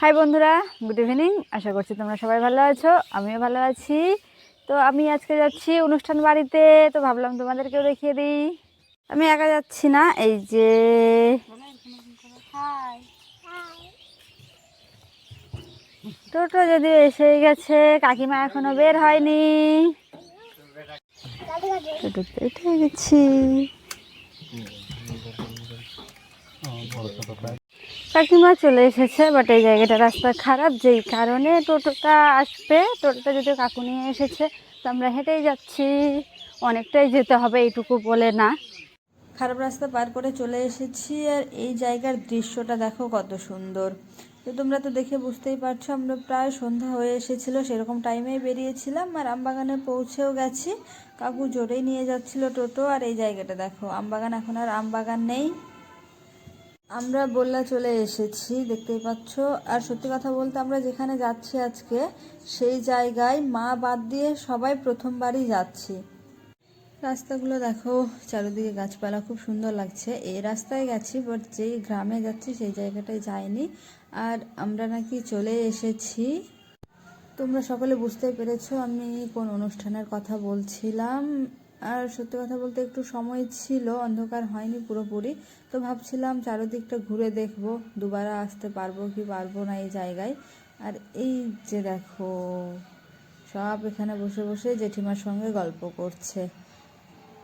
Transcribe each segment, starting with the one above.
High বন্ধুরা। Good evening আশা করছি তোমরা সবাই ভালো আছো। আমিও ভালো আছি। তো আমি আজকে যাচ্ছি অনুষ্ঠান বাড়িতে। তো ভাবলাম তোমাদেরকেও দেখিয়ে দিই। আমি একা যাচ্ছি না। এই যে টোটো যদি এসে গেছে কাকিমা এখনও বের হয়নি। টোটোতে উঠে গেছি। কাকিমা চলে এসেছে বাট এই জায়গাটা রাস্তা খারাপ, যেই কারণে টোটোটা আসবে। টোটোটা যদি কাকু নিয়ে এসেছে, তো আমরা হেঁটেই যাচ্ছি। অনেকটাই যেতে হবে এইটুকু বলে না। খারাপ রাস্তা পার করে চলে এসেছি, আর এই জায়গার দৃশ্যটা দেখো কত সুন্দর। তো তোমরা তো দেখে বুঝতেই পারছ, আমরা প্রায় সন্ধ্যা হয়ে এসেছিল, সেরকম টাইমেই বেরিয়েছিলাম, আর আমবাগানে পৌঁছেও গেছি। কাকু জোরেই নিয়ে যাচ্ছিল টোটো, আর এই জায়গাটা দেখো, আমবাগান এখন আর আমবাগান নেই। আমরা বললা চলে এসেছি, দেখতেই পাচ্ছ। আর সত্যি কথা বলতে আমরা যেখানে যাচ্ছি আজকে, সেই জায়গায় মা বাদ দিয়ে সবাই প্রথমবারই যাচ্ছি। রাস্তাগুলো দেখো, চারিদিকে গাছপালা, খুব সুন্দর লাগছে। এই রাস্তায় গেছি বাট যেই গ্রামে যাচ্ছি, সেই জায়গাটায় যাইনি। আর আমরা নাকি চলে এসেছি। তোমরা সকলে বুঝতে পেরেছ, আমি কোন অনুষ্ঠানের কথা বলছিলাম। আর সত্যি কথা বলতে একটু সময় ছিল, অন্ধকার হয়নি পুরোপুরি। তো ভাবছিলাম চারিদিকটা ঘুরে দেখব, দুবার আসতে পারব কি পারব না এই জায়গায়। আর এই যে দেখো, সব এখানে বসে বসে জেঠিমার সঙ্গে গল্প করছে।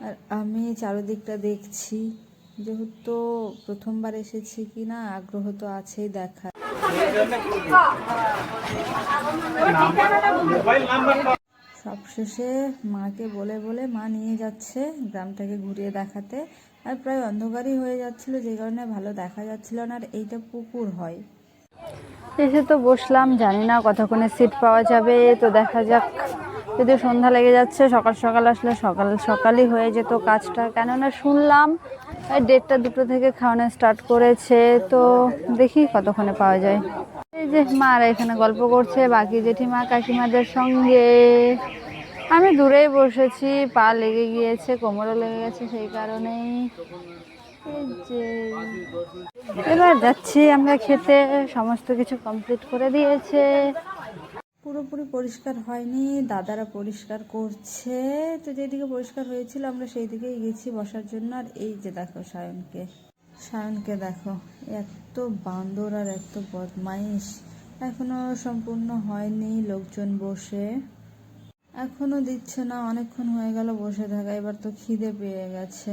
আর আমি চারিদিকটা দেখছি, যেহেতু প্রথমবার এসেছি কি না আগ্রহ তো আছেই দেখা সবশেষে মাকে বলে বলে মা নিয়ে যাচ্ছে গ্রামটাকে ঘুরিয়ে দেখাতে। আর প্রায় অন্ধকারই হয়ে যাচ্ছিল, যে কারণে ভালো দেখা যাচ্ছিল না আর এইটা পুকুর হয়। এসে তো বসলাম, জানি না কতক্ষণে সিট পাওয়া যাবে, তো দেখা যাক। যদি সন্ধ্যা লেগে যাচ্ছে, সকাল সকাল আসলে সকাল সকালই হয়ে যেত কাজটা। কেননা শুনলাম দেড়টা দুটো থেকে খাওয়ানো স্টার্ট করেছে, তো দেখি কতক্ষণে পাওয়া যায়। এই যে মারা এখানে গল্প করছে, বাকি জেঠিমা, কাকিমাদের সঙ্গে। আমি দূরেই বসেছি, পা লেগে গিয়েছে, কোমরও লেগে গেছে সেই কারণেই। এবার যাচ্ছি আমরা খেতে, সমস্ত কিছু কমপ্লিট করে দিয়েছে। পুরোপুরি পরিষ্কার হয়নি, দাদারা পরিষ্কার করছে। তো যেদিকে পরিষ্কার হয়েছিল, আমরা সেই দিকেই গেছি বসার জন্য। আর এই যে দেখো সায়নকে। সায়নকে দেখো, এত বান্দর আর এত বদমাইশ। এখনও সম্পূর্ণ হয়নি লোকজন বসে। এখনও দিচ্ছে না, অনেকক্ষণ হয়ে গেল বসে থাকা, এবার তো খিদে পেয়ে গেছে।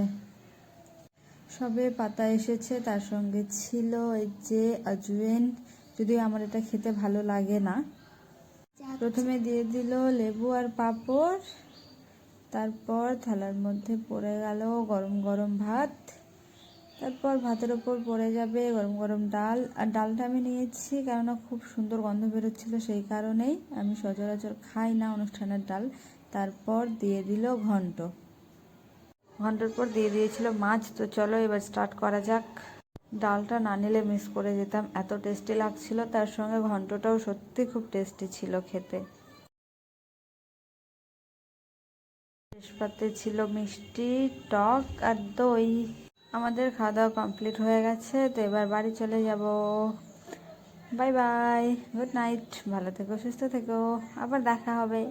সবে পাতা এসেছে, তার সঙ্গে ছিল এই যে আজুয়েন যদিও আমার এটা খেতে ভালো লাগে না। প্রথমে দিয়ে দিল লেবু আর পাঁপড়, তারপর থালার মধ্যে পড়ে গেল গরম গরম ভাত। তারপর ভাতের ওপর পড়ে যাবে গরম গরম ডাল। আর ডালটা আমি নিয়েছি কেননা খুব সুন্দর গন্ধ বেরোচ্ছিল সেই কারণেই আমি সচরাচর খাই না অনুষ্ঠানের ডাল। তারপর দিয়ে দিল ঘন্ট। ঘণ্টার পর দিয়ে দিয়েছিল মাছ। তো চলো এবার স্টার্ট করা যাক। ডালটা না নিলে মিস করে যেতাম। এত টেস্টি লাগছিল, তার সঙ্গে ঘন্টটাও সত্যি খুব টেস্টি ছিল খেতে। শেষপাতে ছিল মিষ্টি, টক আর দই। আমাদের খাওয়া দাওয়া কমপ্লিট হয়ে গেছে, তো এবার বাড়ি চলে যাব। বাই বাই গুড নাইট ভালো থেকো, সুস্থ থেকো, আবার দেখা হবে।